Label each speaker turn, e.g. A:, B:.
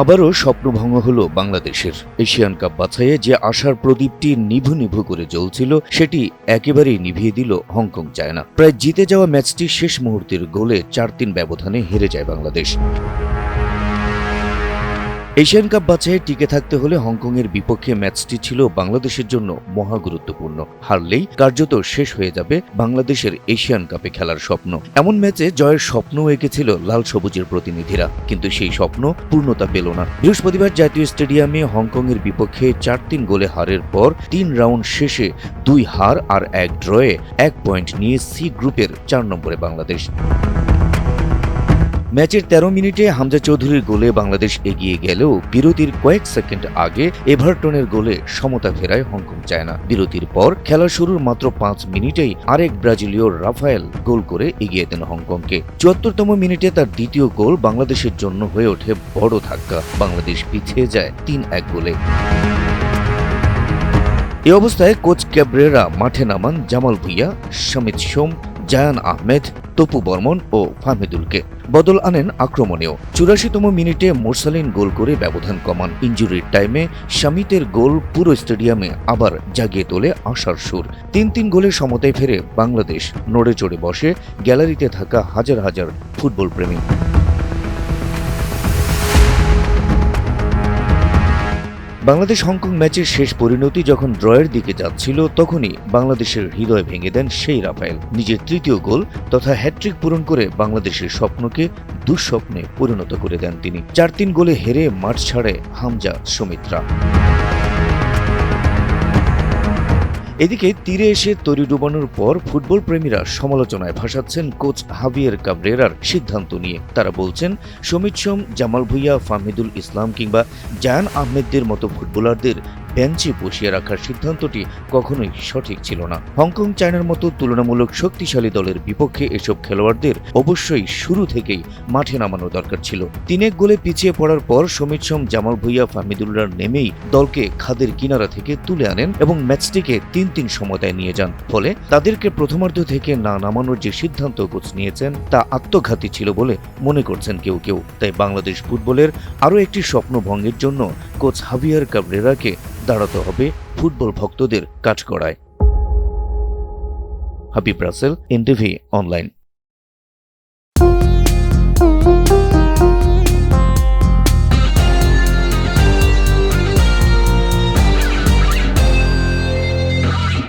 A: আবারও স্বপ্নভঙ্গ হল বাংলাদেশের। এশিয়ান কাপ বাছাইয়ে যে আশার প্রদীপটি নিভু নিভু করে জ্বলছিল, সেটি একেবারেই নিভিয়ে দিল হংকং চায়না। প্রায় জিতে যাওয়া ম্যাচটি শেষ মুহূর্তের গোলে চার তিন ব্যবধানে হেরে যায় বাংলাদেশ। এশিয়ান কাপ বাছাইয়ে টিকে থাকতে হলে হংকংয়ের বিপক্ষে ম্যাচটি ছিল বাংলাদেশের জন্য মহা গুরুত্বপূর্ণ হারলেই কার্যত শেষ হয়ে যাবে বাংলাদেশের এশিয়ান কাপে খেলার স্বপ্ন। এমন ম্যাচে জয়ের স্বপ্নও এঁকেছিল লাল সবুজের প্রতিনিধিরা, কিন্তু সেই স্বপ্ন পূর্ণতা পেল না। বৃহস্পতিবার জাতীয় স্টেডিয়ামে হংকংয়ের বিপক্ষে চার তিন গোলে হারের পর তিন রাউন্ড শেষে দুই হার আর এক ড্রয়ে এক পয়েন্ট নিয়ে সি গ্রুপের চার নম্বরে বাংলাদেশ। ম্যাচের তেরো মিনিটে হামজা চৌধুরীর গোলে বাংলাদেশ এগিয়ে গেলেও বিরতির কয়েক সেকেন্ড আগে এভারটনের গোলে সমতা ফেরায় হংকং চায়না। বিরতির পর খেলা শুরুর মাত্র পাঁচ মিনিটেই আরেক ব্রাজিলীয় রাফায়েল গোল করে এগিয়ে দেন হংকংকে। চুয়াত্তরতম মিনিটে তার দ্বিতীয় গোল বাংলাদেশের জন্য হয়ে ওঠে বড় ধাক্কা। বাংলাদেশ পিছিয়ে যায় তিন এক গোলে। এ অবস্থায় কোচ ক্যাব্রেরা মাঠে নামান জামাল ভুইয়া সমিত সোম জায়ান আহমেদ, তপু বর্মন ও ফাহমিদুলকে। বদল আনেন আক্রমণেও। চুরাশিতম মিনিটে মোরসালিন গোল করে ব্যবধান কমান। ইঞ্জুরির টাইমে শামিতের গোল পুরো স্টেডিয়ামে আবার জাগিয়ে তোলে আশার সুর। তিন তিন গোলে সমতায় ফেরে বাংলাদেশ নড়ে চড়ে বসে গ্যালারিতে থাকা হাজার হাজার ফুটবল প্রেমী বাংলাদেশ হংকং ম্যাচের শেষ পরিণতি যখন ড্রয়ের দিকে যাচ্ছিল, তখনই বাংলাদেশের হৃদয় ভেঙে দেন সেই রাফায়েল। নিজের তৃতীয় গোল তথা হ্যাট্রিক পূরণ করে বাংলাদেশের স্বপ্নকে দুঃস্বপ্নে পরিণত করে দেন তিনি। চার তিন গোলে হেরে মাঠ ছাড়ে হামজা সমিত্রা। এদিকে তীরে এসে তরি ডুবানোর পর ফুটবল প্রেমীরা সমালোচনায় ভাসাচ্ছেন কোচ হাবিয়ের কাবরেরার সিদ্ধান্ত নিয়ে। তারা বলছেন, সমিত সোম, জামাল ভুইয়া, ফাহমিদুল ইসলাম কিংবা জায়ান আহমেদদের মতো ফুটবলারদের বেঞ্চে বসিয়ে রাখার সিদ্ধান্তটি কখনোই সঠিক ছিল না। হংকং চায়নার মতো তুলনামূলক শক্তিশালী দলের বিপক্ষে এসব খেলোয়াড়দের অবশ্যই শুরু থেকেই মাঠে নামানো দরকার ছিল। তিনেক গোলে পিছিয়ে পড়ার পর সমিত সোম, জামাল ভুইয়া ফাহমিদুল্লাহ নেমেই দলকে খাদের কিনারা থেকে তুলে আনেন এবং ম্যাচটিকে তিন তিন সমতায় নিয়ে যান। ফলে তাদেরকে প্রথমার্ধ থেকে না নামানোর যে সিদ্ধান্ত কোচ নিয়েছেন, তা আত্মঘাতী ছিল বলে মনে করছেন কেউ কেউ। তাই বাংলাদেশ ফুটবলের আরও একটি স্বপ্ন ভঙ্গের জন্য কোচ হাভিয়ার কাবরেরাকে দাঁড়াতে হবে ফুটবল ভক্তদের কাজ করায় হাবিব রাসেল এনটিভি অনলাইন।